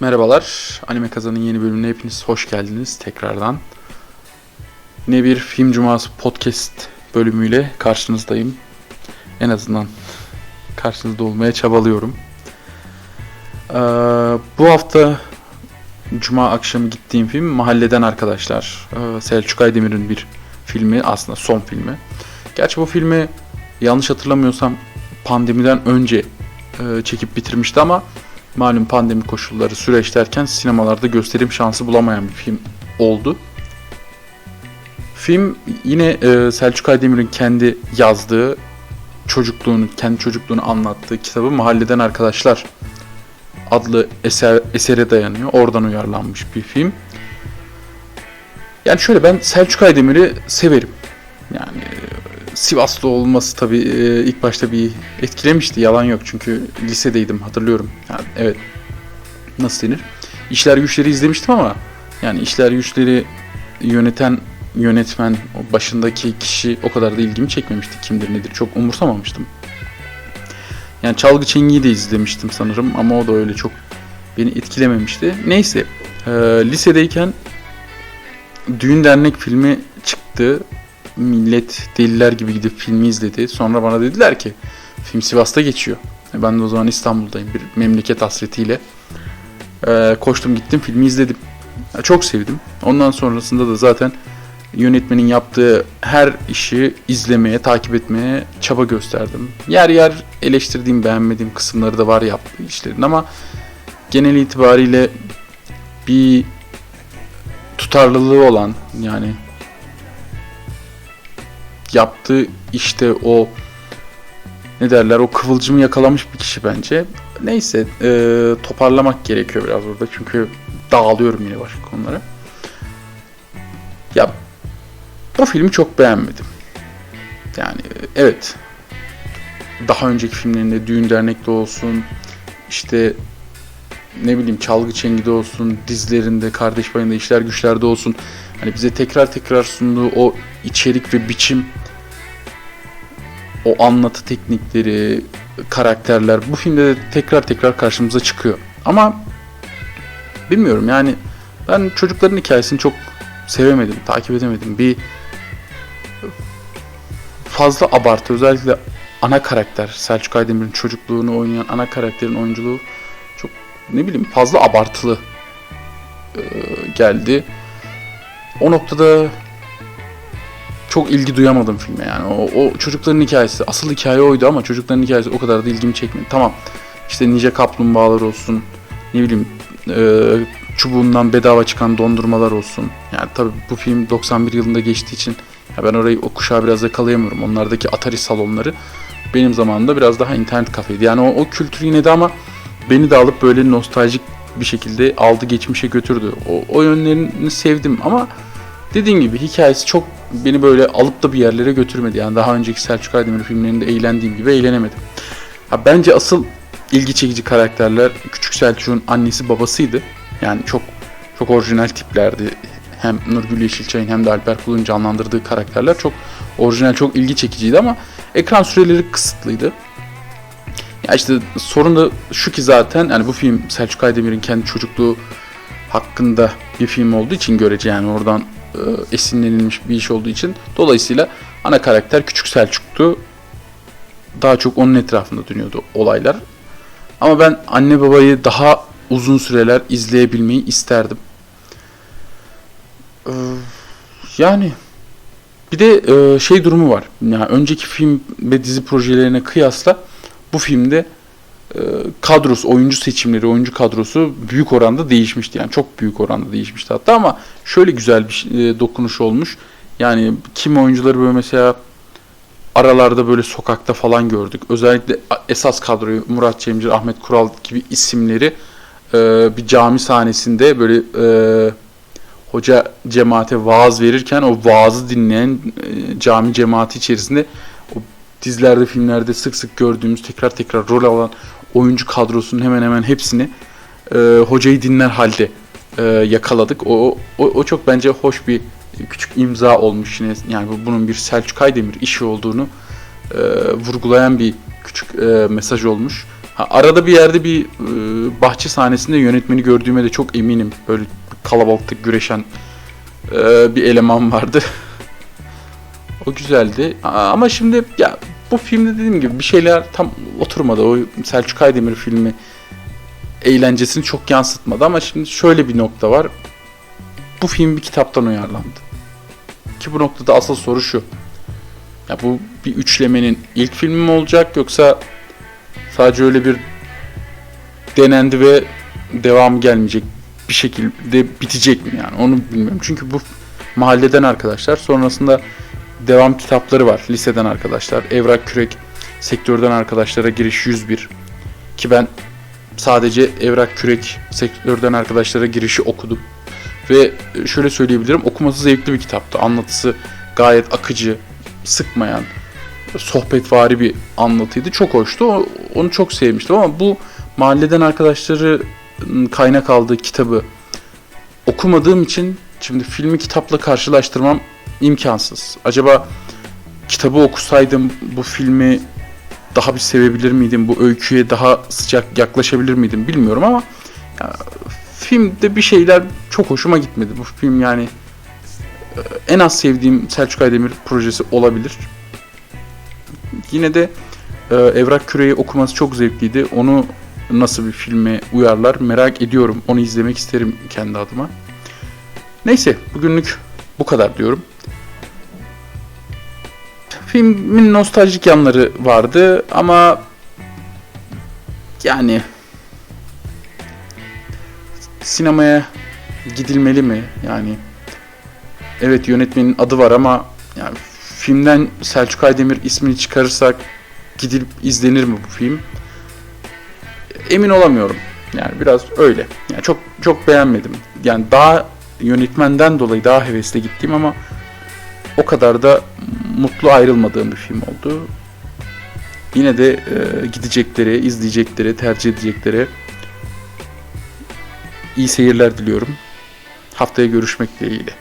Merhabalar, Anime Kazan'ın yeni bölümüne hepiniz hoş geldiniz tekrardan. Yine bir Film Cuması podcast bölümüyle karşınızdayım. En azından karşınızda olmaya çabalıyorum. Ee, bu hafta Cuma akşamı gittiğim film Mahalleden Arkadaşlar. Ee, Selçuk Aydemir'in bir filmi, aslında son filmi. Gerçi bu filmi yanlış hatırlamıyorsam pandemiden önce e, çekip bitirmişti ama malum pandemi koşulları süreç derken sinemalarda gösterim şansı bulamayan bir film oldu. Film yine e, Selçuk Aydemir'in kendi yazdığı çocukluğunu, kendi çocukluğunu anlattığı kitabı Mahalleden Arkadaşlar adlı eser, esere dayanıyor. Oradan uyarlanmış bir film. Yani şöyle ben Selçuk Aydemir'i severim. Yani Sivaslı olması tabii e, ilk başta bir etkilemişti. Yalan yok çünkü lisedeydim hatırlıyorum. Yani evet nasıl denir? İşler Güçleri izlemiştim ama yani İşler Güçleri yöneten yönetmen, o başındaki kişi o kadar da ilgimi çekmemişti. Kimdir nedir çok umursamamıştım. Yani Çalgı Çengi'yi de izlemiştim sanırım ama o da öyle çok beni etkilememişti. Neyse e, lisedeyken Düğün Dernek filmi çıktı. Millet deliler gibi gidip filmi izledi. Sonra bana dediler ki film Sivas'ta geçiyor. E, Ben de o zaman İstanbul'dayım bir memleket hasretiyle. E, koştum gittim filmi izledim. E, Çok sevdim. Ondan sonrasında da zaten yönetmenin yaptığı her işi izlemeye, takip etmeye çaba gösterdim. Yer yer eleştirdiğim, beğenmediğim kısımları da var yaptığı işlerin ama genel itibariyle bir tutarlılığı olan yani yaptığı işte o ne derler o kıvılcımı yakalamış bir kişi bence. Neyse e, toparlamak gerekiyor biraz burada çünkü dağılıyorum yine başka konulara. Ya bu filmi çok beğenmedim. Yani e, evet daha önceki filmlerinde Düğün Dernek'te olsun işte ne bileyim Çalgı Çengi'de olsun dizilerinde Kardeş Payı'nda işler güçlerde olsun hani bize tekrar tekrar sunduğu o içerik ve biçim o anlatı teknikleri karakterler bu filmde de tekrar tekrar karşımıza çıkıyor. Ama bilmiyorum yani ben çocukların hikayesini çok sevemedim, takip edemedim. Bir fazla abartı özellikle ana karakter Selçuk Aydemir'in çocukluğunu oynayan ana karakterin oyunculuğu çok ne bileyim fazla abartılı geldi. O noktada çok ilgi duyamadım filme yani. O, o çocukların hikayesi, asıl hikaye oydu ama çocukların hikayesi o kadar da ilgimi çekmedi. Tamam işte nice kaplumbağalar olsun, ne bileyim e, çubuğundan bedava çıkan dondurmalar olsun. Yani tabii bu film 91 yılında geçtiği için ya ben orayı o kuşağı biraz yakalayamıyorum. Onlardaki Atari salonları benim zamanımda biraz daha internet kafeydi. Yani o, o kültür yine de ama beni de alıp böyle nostaljik bir şekilde aldı geçmişe götürdü. O, o yönlerini sevdim ama dediğim gibi hikayesi çok beni böyle alıp da bir yerlere götürmedi. Yani daha önceki Selçuk Aydemir filmlerinde eğlendiğim gibi eğlenemedim. Ha, bence asıl ilgi çekici karakterler Küçük Selçuk'un annesi babasıydı. Yani çok çok orijinal tiplerdi. Hem Nurgül Yeşilçay'ın hem de Alper Kul'un canlandırdığı karakterler çok orijinal, çok ilgi çekiciydi ama ekran süreleri kısıtlıydı. Ya işte sorun da şu ki zaten yani bu film Selçuk Aydemir'in kendi çocukluğu hakkında bir film olduğu için görece yani oradan e, esinlenilmiş bir iş olduğu için dolayısıyla ana karakter Küçük Selçuk'tu. Daha çok onun etrafında dönüyordu olaylar. Ama ben anne babayı daha uzun süreler izleyebilmeyi isterdim. Ee, yani bir de e, şey durumu var. Yani önceki film ve dizi projelerine kıyasla bu filmde e, kadrosu, oyuncu seçimleri, oyuncu kadrosu büyük oranda değişmişti. Yani çok büyük oranda değişmişti hatta ama şöyle güzel bir şey- e, dokunuş olmuş. Yani kim oyuncuları böyle mesela aralarda böyle sokakta falan gördük. Özellikle esas kadroyu Murat Cemcir, Ahmet Kural gibi isimleri e, bir cami sahnesinde böyle e, hoca cemaate vaaz verirken o vaazı dinleyen e, cami cemaati içerisinde o dizilerde, filmlerde sık sık gördüğümüz tekrar tekrar rol alan oyuncu kadrosunun hemen hemen hepsini e, hocayı dinler halde e, yakaladık. O, o, o çok bence hoş bir küçük imza olmuş yine. Yani bu- bunun bir Selçuk Aydemir işi olduğunu e, vurgulayan bir küçük e, mesaj olmuş. Ha, arada bir yerde bir e, bahçe sahnesinde yönetmeni gördüğüme de çok eminim. Böyle kalabalıkta güreşen e, bir eleman vardı. o güzeldi. Ama şimdi ya bu filmde dediğim gibi bir şeyler tam oturmadı. O Selçuk Aydemir filmi eğlencesini çok yansıtmadı ama şimdi şöyle bir nokta var. Bu film bir kitaptan uyarlandı. Ki bu noktada asıl soru şu. Ya bu bir üçlemenin ilk filmi mi olacak yoksa sadece öyle bir denendi ve devam gelmeyecek bir şekilde bitecek mi yani onu bilmiyorum. Çünkü bu mahalleden arkadaşlar sonrasında devam kitapları var liseden arkadaşlar. Evrak Kürek sektörden arkadaşlara giriş 101 ki ben sadece Evrak Kürek sektörden arkadaşlara girişi okudum. Ve şöyle söyleyebilirim okuması zevkli bir kitaptı. Anlatısı gayet akıcı, sıkmayan, sohbetvari bir anlatıydı. Çok hoştu. Onu çok sevmiştim ama bu mahalleden arkadaşları kaynak aldığı kitabı okumadığım için şimdi filmi kitapla karşılaştırmam imkansız. Acaba kitabı okusaydım bu filmi daha bir sevebilir miydim? Bu öyküye daha sıcak yaklaşabilir miydim bilmiyorum ama ya, filmde bir şeyler çok hoşuma gitmedi. Bu film yani e, en az sevdiğim Selçuk Aydemir projesi olabilir. Yine de e, Evrak Küre'yi okuması çok zevkliydi. Onu nasıl bir filme uyarlar merak ediyorum. Onu izlemek isterim kendi adıma. Neyse bugünlük bu kadar diyorum. Filmin nostaljik yanları vardı ama yani sinemaya gidilmeli mi? Yani evet yönetmenin adı var ama yani filmden Selçuk Aydemir ismini çıkarırsak gidilip izlenir mi bu film? Emin olamıyorum. Yani biraz öyle. Yani çok çok beğenmedim. Yani daha yönetmenden dolayı daha hevesle gittiğim ama o kadar da mutlu ayrılmadığım bir film oldu. Yine de e, gidecekleri, izleyecekleri, tercih edecekleri iyi seyirler diliyorum. Haftaya görüşmek dileğiyle.